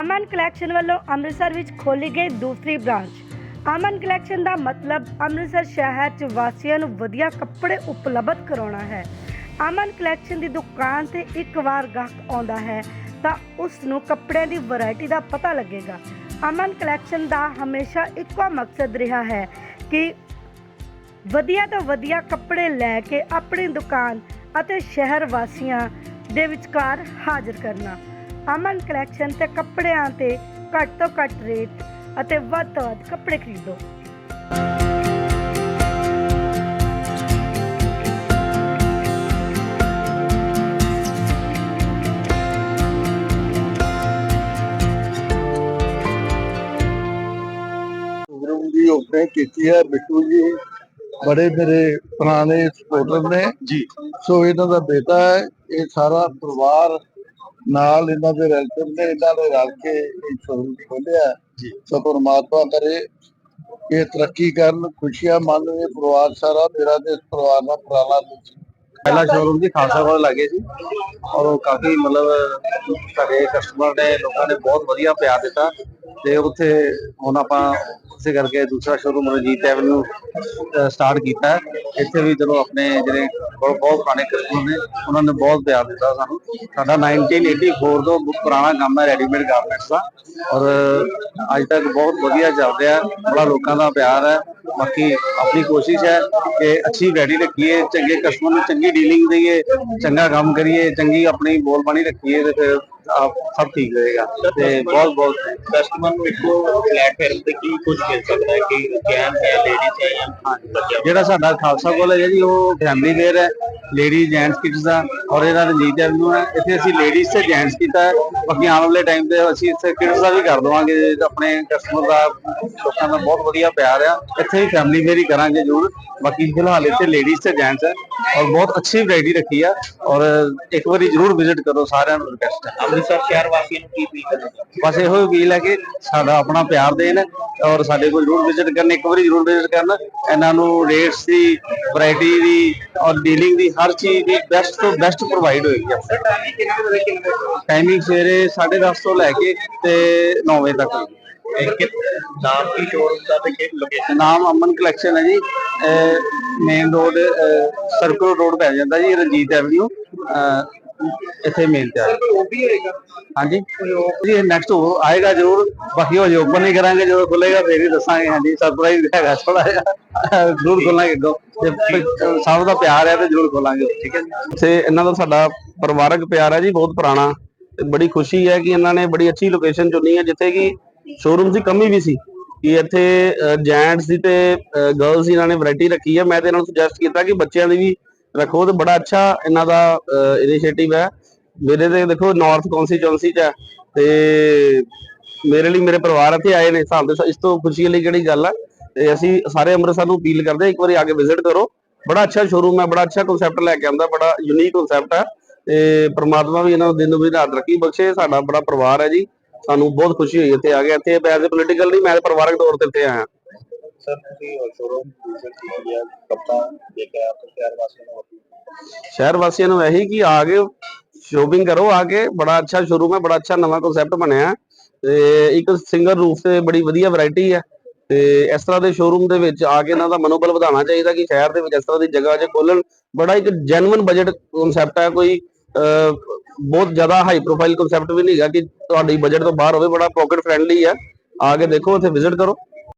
ਅਮਨ collection ਵੱਲੋਂ ਅੰਮ੍ਰਿਤਸਰ ਵਿੱਚ ਖੋਲੀ ਗਈ ਦੂਸਰੀ ਬ੍ਰਾਂਚ। ਅਮਨ ਕਲੈਕਸ਼ਨ ਦਾ ਮਤਲਬ ਅੰਮ੍ਰਿਤਸਰ ਸ਼ਹਿਰ 'ਚ ਵਾਸੀਆਂ ਨੂੰ ਵਧੀਆ ਕੱਪੜੇ ਉਪਲਬਧ ਕਰਾਉਣਾ ਹੈ। ਅਮਨ ਕਲੈਕਸ਼ਨ ਦੀ ਦੁਕਾਨ ਤੇ ਇੱਕ ਵਾਰ ਗਾਹਕ ਆਉਂਦਾ ਹੈ ਤਾਂ ਉਸ ਨੂੰ ਕੱਪੜਿਆਂ ਦੀ ਵੈਰਾਈਟੀ ਦਾ ਪਤਾ ਲੱਗੇਗਾ। ਅਮਨ ਕਲੈਕਸ਼ਨ ਦਾ ਹਮੇਸ਼ਾ ਇੱਕੋ ਮਕਸਦ ਰਿਹਾ ਹੈ ਕਿ ਵਧੀਆ ਤੋਂ ਵਧੀਆ ਕੱਪੜੇ ਲੈ ਕੇ ਆਪਣੀ ਦੁਕਾਨ ਅਤੇ ਸ਼ਹਿਰ ਵਾਸੀਆਂ ਦੇ ਵਿਚਕਾਰ ਹਾਜ਼ਰ ਕਰਨਾ। ਅਮਨ ਕਲੈਕਸ਼ਨ ਤੇ ਕੱਪੜਿਆਂ ਤੇ ਘੱਟ ਤੋਂ ਘੱਟ ਰੇਟ ਅਤੇ ਵੱਧ ਤੋਂ ਵੱਧ ਕੱਪੜੇ ਖਰੀਦੋ। ਗੁਰੂ ਦੀ ਓਪਨਿੰਗ ਕੀਤੀ ਹੈ ਬਿੱਟੂ ਜੀ। ਬੜੇ ਮੇਰੇ ਪੁਰਾਣੇ ਸਪੋਰਟਰ ਨੇ। ਜੀ। ਸੋ ਇਹਨਾਂ ਦਾ ਬੇਟਾ ਹੈ। ਇਹ ਸਾਰਾ ਪਰਿਵਾਰ ਨਾਲ ਇਹਨਾਂ ਦੇ ਰਿਲੇਟਿਵ ਨੇ ਇਹਨਾਂ ਨੇ ਰਲ ਕੇ ਇਹ ਸ਼ੋਰੂਮ ਖੋਲਿਆ ਜੀ। ਸੋ ਪਰਮਾਤਮਾ ਕਰੇ ਇਹ ਤਰੱਕੀ ਕਰਨ ਖੁਸ਼ੀਆਂ ਮੰਨਣ ਇਹ ਪਰਿਵਾਰ ਸਾਰਾ ਮੇਰਾ ਤੇ ਇਸ ਪਰਿਵਾਰ ਦਾ ਪੁਰਾਣਾ ਪਹਿਲਾ ਸ਼ੋਰੂਮ ਜੀ ਖਾਲਸਾ ਕੋਲ ਲੱਗੇ ਸੀ। ਔਰ ਕਾਫੀ ਮਤਲਬ ਸਾਡੇ ਕਸਟਮਰ ਨੇ ਲੋਕਾਂ ਨੇ ਬਹੁਤ ਵਧੀਆ ਪਿਆਰ ਦਿੱਤਾ। ਤੇ ਉੱਥੇ ਹੁਣ ਆਪਾਂ ਉਸੇ ਕਰਕੇ ਦੂਸਰਾ ਸ਼ੋਰੂਮ ਰਣਜੀਤ ਐਵਨਿਊ ਸਟਾਰਟ ਕੀਤਾ ਇੱਥੇ ਵੀ ਚਲੋ ਆਪਣੇ ਜਿਹੜੇ ਬਹੁਤ ਬਹੁਤ ਪੁਰਾਣੇ ਕਸਟਮਰ ਨੇ, ਉਹਨਾਂ ਨੇ ਬਹੁਤ ਪਿਆਰ ਦਿੱਤਾ ਸਾਨੂੰ। ਸਾਡਾ 1984 ਤੋਂ ਪੁਰਾਣਾ ਕੰਮ ਹੈ ਰੈਡੀਮੇਡ ਗਾਰਮੈਂਟਸ ਦਾ। ਔਰ ਅੱਜ ਤੱਕ ਬਹੁਤ ਵਧੀਆ ਚੱਲ ਰਿਹਾ ਬੜਾ ਲੋਕਾਂ ਦਾ ਪਿਆਰ ਹੈ। ਬਾਕੀ ਆਪਣੀ ਕੋਸ਼ਿਸ਼ ਹੈ ਕਿ ਅੱਛੀ ਵੈਡੀ ਰੱਖੀਏ, ਚੰਗੇ ਕਸਟਮਰ ਨੂੰ ਚੰਗੀ ਡੀਲਿੰਗ ਦਈਏ, ਚੰਗਾ ਕੰਮ ਕਰੀਏ, ਚੰਗੀ ਆਪਣੀ ਬੋਲਬਾਣੀ ਰੱਖੀਏ ਤੇ ਫਿਰ ਸਭ ਠੀਕ ਰਹੇਗਾ ਤੇ ਬਹੁਤ ਬਹੁਤ ਕਸਟਮਰ ਨੂੰ ਇੱਕੋ ਪਲੇਟਫਾਰਮ ਤੇ ਕੀ ਕੁਝ ਮਿਲ ਸਕਦਾ ਹੈ, ਕਿ ਜੈਨ ਹੈ ਲੇਡੀਜ਼ ਹੈ ਜਾਂ ਜਿਹੜਾ ਸਾਡਾ ਖਾਲਸਾ ਕਾਲਜ ਹੈ ਜੀ, ਉਹ ਫੈਮਿਲੀ ਵੇਅਰ ਹੈ ਲੇਡੀ ਜੈਂਟਸ ਕਿਡਸ ਦਾ ਔਰ ਇਹਦਾ ਰਣਜੀਤ ਐਵਨਿਊ ਹੈ। ਇੱਥੇ ਅਸੀਂ ਲੇਡੀਜ਼ ਤੇ ਜੈਂਟਸ ਕੀਤਾ ਹੈ। ਬਾਕੀ ਆਉਣ ਵਾਲੇ ਟਾਈਮ ਤੇ ਅਸੀਂ ਇੱਥੇ ਕਿਡਸ ਦਾ ਵੀ ਕਰ ਦਵਾਂਗੇ, ਆਪਣੇ ਕਸਟਮਰ ਦਾ, ਲੋਕਾਂ ਦਾ ਬਹੁਤ ਵਧੀਆ ਪਿਆਰ ਆ। ਇੱਥੇ ਵੀ ਫੈਮਿਲੀ ਵੇਅਰ ਹੀ ਕਰਾਂਗੇ ਜ਼ਰੂਰ। ਬਾਕੀ ਫਿਲਹਾਲ ਇੱਥੇ ਲੇਡੀਜ਼ ਤੇ ਜੈਂਟਸ ਹੈ। ਔਰ ਬਹੁਤ ਅੱਛੀ ਵੈਰਾਈਟੀ ਰੱਖੀ ਆ। ਔਰ ਇੱਕ ਵਾਰੀ ਜ਼ਰੂਰ ਵਿਜ਼ਿਟ ਕਰੋ ਸਾਰਿਆਂ ਨੂੰ ਰਿਕਵੈਸਟ ਹੈ ਅੰਮ੍ਰਿਤਸਰ ਸ਼ਹਿਰ ਵਾਸੀਆਂ ਨੂੰ ਕੀ ਅਪੀਲ ਚਾਹੁੰਦੇ ਬਸ ਇਹੋ ਅਪੀਲ ਹੈ ਕਿ ਸਾਡਾ ਆਪਣਾ ਪਿਆਰ ਦੇਣ ਔਰ ਸਾਡੇ ਕੋਲ ਜ਼ਰੂਰ ਵਿਜ਼ਿਟ ਕਰਨ ਇੱਕ ਵਾਰੀ ਜ਼ਰੂਰ ਵਿਜ਼ਿਟ ਕਰਨ। ਇਹਨਾਂ ਨੂੰ ਰੇਟਸ ਦੀ ਵੈਰਾਈਟੀ ਦੀ ਔਰ ਡੀਲਿੰਗ ਦੀ ਹਰ ਚੀਜ਼ ਦੀ ਬੈਸਟ ਤੋਂ ਬੈਸਟ ਪ੍ਰੋਵਾਈਡ ਹੋਏਗੀ ਟਾਈਮਿੰਗ ਸਵੇਰੇ 10:30 ਤੋਂ ਲੈ ਕੇ ਤੇ 9 ਵਜੇ ਤੱਕ ਨਾਮ ਕੀ ਸ਼ੋਰੂਮ ਦਾ ਤੇ ਕਿ ਲੋਕੇਸ਼ਨ ਨਾਮ ਅਮਨ ਕਲੈਕਸ਼ਨ ਹੈ ਜੀ। ਮੇਨ ਰੋਡ ਸਰਕਲ ਰੋਡ ਪੈ ਜਾਂਦਾ ਜੀ, ਰਣਜੀਤ ਐਵਨਿਊ ਇੱਥੇ ਮੇਨ ਤੇ ਆ। ਹਾਂਜੀ। ਜੀ ਨੈਕਸਟ ਉਹ ਆਏਗਾ ਜ਼ਰੂਰ। ਬਾਕੀ ਉਹ ਓਪਨ ਨਹੀਂ ਕਰਾਂਗੇ, ਜਦੋਂ ਖੁੱਲੇਗਾ ਫੇਰ ਹੀ ਦੱਸਾਂਗੇ। ਹਾਂਜੀ ਸਰਪ੍ਰਾਈਜ਼ ਹੈਗਾ ਥੋੜਾ ਜਿਹਾ। ਜ਼ਰੂਰ ਖੋਲਾਂਗੇ ਅੱਗੋਂ। ਸਭ ਦਾ ਪਿਆਰ ਹੈ, ਤੇ ਜ਼ਰੂਰ ਖੋਲਾਂਗੇ। ਠੀਕ ਹੈ ਤੇ ਇਹਨਾਂ ਦਾ ਸਾਡਾ ਪਰਿਵਾਰਕ ਪਿਆਰ ਹੈ ਜੀ, ਬਹੁਤ ਪੁਰਾਣਾ। ਤੇ ਬੜੀ ਖੁਸ਼ੀ ਹੈ ਕਿ ਇਹਨਾਂ ਨੇ ਬੜੀ ਅੱਛੀ ਲੋਕੇਸ਼ਨ ਚੁਣੀ ਹੈ, ਜਿੱਥੇ ਕਿ ਸ਼ੋਰੂਮ ਦੀ ਕਮੀ ਵੀ ਸੀ। ਕਿ ਇੱਥੇ ਜੈਂਟਸ ਦੀ ਤੇ ਗਰਲਸ ਦੀ ਇਹਨਾਂ ਨੇ ਵੈਰਾਈਟੀ ਰੱਖੀ ਹੈ ਮੈਂ ਤੇ ਇਹਨਾਂ ਨੂੰ ਸੁਜੈਸਟ ਕੀਤਾ ਕਿ ਬੱਚਿਆਂ ਦੀ ਵੀ ਰੱਖੋ ਤੇ ਬੜਾ ਅੱਛਾ ਇਹਨਾਂ ਦਾ ਇਨੀਸ਼ੀਏਟਿਵ ਹੈ। ਮੇਰੇ ਤੇ ਦੇਖੋ ਨਾਰਥ ਕੌਂਸਟੀਚੁਐਂਸੀ ਚ ਹੈ। ਤੇ ਮੇਰੇ ਲਈ ਮੇਰੇ ਪਰਿਵਾਰ ਇੱਥੇ ਆਏ ਨੇ। ਸਾਨੂੰ ਇਸ ਤੋਂ ਖੁਸ਼ੀ ਲਈ ਕਿਹੜੀ ਗੱਲ ਹੈ ਤੇ ਅਸੀਂ ਸਾਰੇ ਅੰਮ੍ਰਿਤਸਰ ਨੂੰ ਅਪੀਲ ਕਰਦੇ ਹਾਂ, ਇੱਕ ਵਾਰੀ ਆ ਕੇ ਵਿਜ਼ਿਟ ਕਰੋ। ਬੜਾ ਅੱਛਾ ਸ਼ੋਰੂਮ ਹੈ, ਬੜਾ ਅੱਛਾ ਕਨਸੈਪਟ ਲੈ ਕੇ ਆਉਂਦਾ, ਬੜਾ ਯੂਨੀਕ ਕਨਸੈਪਟ ਹੈ। ਤੇ ਪ੍ਰਮਾਤਮਾ ਵੀ ਇਹਨਾਂ ਨੂੰ ਦਿਨ ਦੁਗਣੀ ਰਾਤ ਰੱਖੀ ਬਖਸ਼ੇ, ਸਾਡਾ ਬੜਾ ਪਰਿਵਾਰ ਹੈ ਜੀ। ਸਾਨੂੰ ਬਹੁਤ ਖੁਸ਼ੀ ਹੋਈ ਇੱਥੇ ਆ ਕੇ। ਇੱਥੇ ਐਜ਼ ਪੋਲੀਟੀਕਲ ਨਹੀਂ ਮੈਂ ਪਰਿਵਾਰਕ ਤੌਰ ਤੇ ਇੱਥੇ ਆਇਆ। ਸਰ ਤੁਸੀਂ ਸ਼ੋਰੂਮ ਵਿਜ਼ਿਟ ਕੀਤੀ ਹੈ ਕੱਪੜਾ ਦੇਖਿਆ ਤਾਂ ਸ਼ਹਿਰ ਵਾਸੀਆਂ ਨੂੰ ਸ਼ਹਿਰ ਵਾਸੀਆਂ ਨੂੰ ਇਹੀ ਕਿ ਆ ਕੇ ਸ਼ੋਪਿੰਗ ਕਰੋ ਆ ਕੇ ਬੜਾ ਅੱਛਾ ਸ਼ੋਰੂਮ ਹੈ ਬੜਾ ਅੱਛਾ ਨਵਾਂ ਕਨਸੈਪਟ ਬਣਿਆ ਤੇ ਇੱਕ ਸਿੰਗਲ ਰੂਫ ਤੇ ਬੜੀ ਵਧੀਆ ਵੈਰਾਈਟੀ ਹੈ। ਤੇ ਇਸ ਤਰ੍ਹਾਂ ਦੇ ਸ਼ੋਰੂਮ ਦੇ ਵਿੱਚ ਆ ਕੇ ਇਹਨਾਂ ਦਾ ਮਨੋਬਲ ਵਧਾਉਣਾ ਚਾਹੀਦਾ ਕਿ ਸ਼ਹਿਰ ਦੇ ਵਿੱਚ ਇਸ ਤਰ੍ਹਾਂ ਦੀ ਜਗ੍ਹਾ ਜੇ ਖੋਲਣ ਬੜਾ ਇੱਕ ਜੈਨੂਇਨ ਬਜਟ ਕਨਸੈਪਟ ਹੈ ਕੋਈ ਬਹੁਤ ਜ਼ਿਆਦਾ ਹਾਈ ਪ੍ਰੋਫਾਈਲ ਕਨਸੈਪਟ ਵੀ ਨਹੀਂ ਹੈਗਾ ਕਿ ਤੁਹਾਡੀ ਬਜਟ ਤੋਂ ਬਾਹਰ ਹੋਵੇ, ਬੜਾ ਪਾਕਟ ਫ੍ਰੈਂਡਲੀ ਹੈ ਆ ਕੇ ਦੇਖੋ ਉੱਥੇ ਵਿਜ਼ਿਟ ਕਰੋ।